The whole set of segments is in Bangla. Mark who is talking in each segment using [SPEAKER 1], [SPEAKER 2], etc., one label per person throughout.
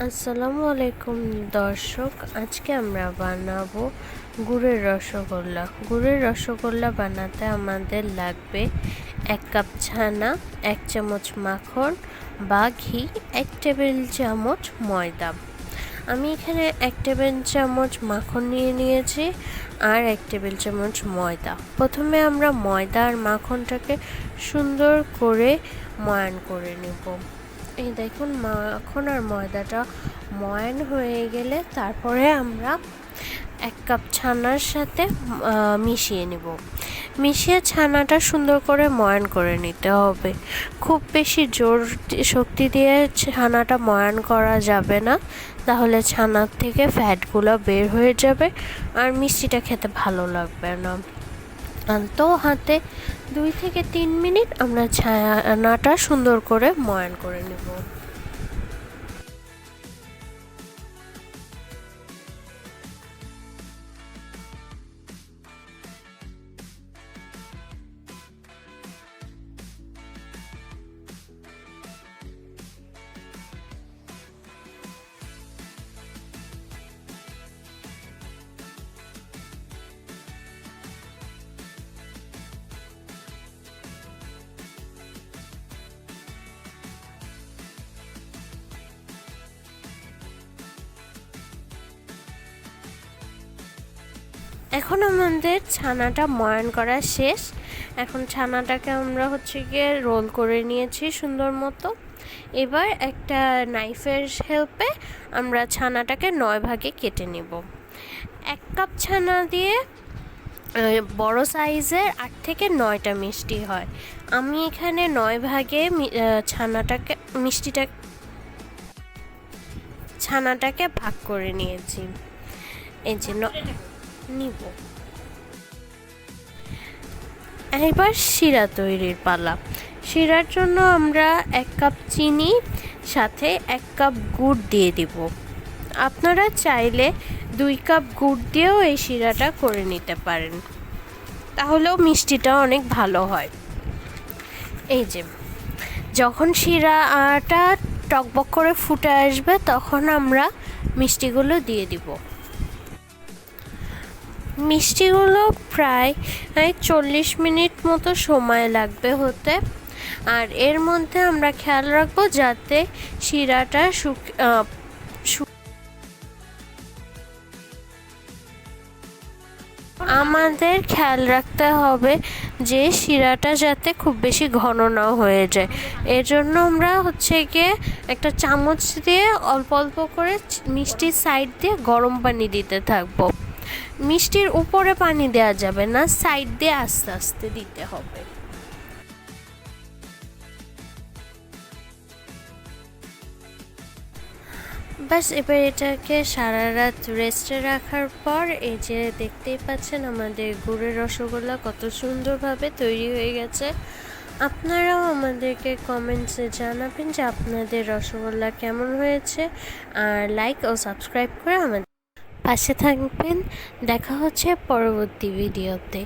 [SPEAKER 1] আসসালামু আলাইকুম দর্শক, আজকে আমরা বানাবো গুড়ের রসগোল্লা। গুড়ের রসগোল্লা বানাতে আমাদের লাগবে এক কাপ ছানা, এক চামচ মাখন বা ঘি, এক টেবিল চামচ ময়দা। আমি এখানে এক টেবিল চামচ মাখন নিয়ে নিয়েছি আর এক টেবিল চামচ ময়দা। প্রথমে আমরা ময়দা আর মাখনটাকে সুন্দর করে ময়ান করে নেব। এই দেখুন, মাখন আর ময়দাটা ময়ান হয়ে গেলে তারপরে আমরা এক কাপ ছানার সাথে মিশিয়ে নেব। মিশিয়ে ছানাটা সুন্দর করে ময়ান করে নিতে হবে। খুব বেশি জোর শক্তি দিয়ে ছানাটা ময়ান করা যাবে না। তাহলে ছানার থেকে ফ্যাটগুলো বের হয়ে যাবে, আর মিষ্টিটা খেতে ভালো লাগবে না। তো হাতে দুই থেকে তিন মিনিট আমরা ছায়া ছানাটা সুন্দর করে ময়ান করে নেব। এখন আমাদের ছানাটা ময়ান করা শেষ। এখন ছানাটাকে আমরা হচ্ছে গিয়ে রোল করে নিয়েছি সুন্দর মতো। এবার একটা নাইফের হেল্পে আমরা ছানাটাকে নয় ভাগে কেটে নেব। এক কাপ ছানা দিয়ে বড় সাইজের আট থেকে নয়টা মিষ্টি হয়। আমি এখানে নয় ভাগে ছানাটাকে, মিষ্টিটা, ছানাটাকে ভাগ করে নিয়েছি। এই যে নিব। এবার শিরা তৈরির পালা। শিরার জন্য আমরা এক কাপ চিনি, সাথে এক কাপ গুড় দিয়ে দিব। আপনারা চাইলে দুই কাপ গুড় দিয়েও এই শিরাটা করে নিতে পারেন। তাহলেও মিষ্টিটা অনেক ভালো হয়। এই যে, যখন শিরাটা টকবক করে ফুটে আসবে, তখন আমরা মিষ্টিগুলো দিয়ে দিব। মিষ্টিগুলো প্রায় চল্লিশ মিনিট মতো সময় লাগবে হতে। আর এর মধ্যে আমরা খেয়াল রাখব যাতে শিরাটা শুক আমাদের খেয়াল রাখতে হবে যে শিরাটা যাতে খুব বেশি ঘন না হয়ে যায়। এর জন্য আমরা হচ্ছে গিয়ে একটা চামচ দিয়ে অল্প অল্প করে মিষ্টির সাইড দিয়ে গরম পানি দিতে থাকব। মিষ্টির উপরে পানি দেওয়া যাবে না সাইড দিয়ে আস্তে আস্তে দিতে হবে। বাস এবার এটাকে সারা রাত রেস্টে রাখার পর এই যে দেখতেই পাচ্ছেন আমাদের গুড়ের রসগোল্লা কত সুন্দরভাবে তৈরি হয়ে গেছে। আপনারাও আমাদেরকে কমেন্টসে জানাবেন যে আপনাদের রসগোল্লা কেমন হয়েছে। আর লাইক ও সাবস্ক্রাইব করে আমাদের পাশে থাকবেন। দেখা হচ্ছে পরবর্তী ভিডিওতে।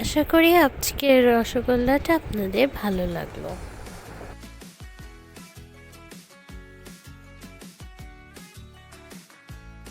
[SPEAKER 1] আশা করি আজকের রসগোল্লাটা আপনাদের ভালো লাগল।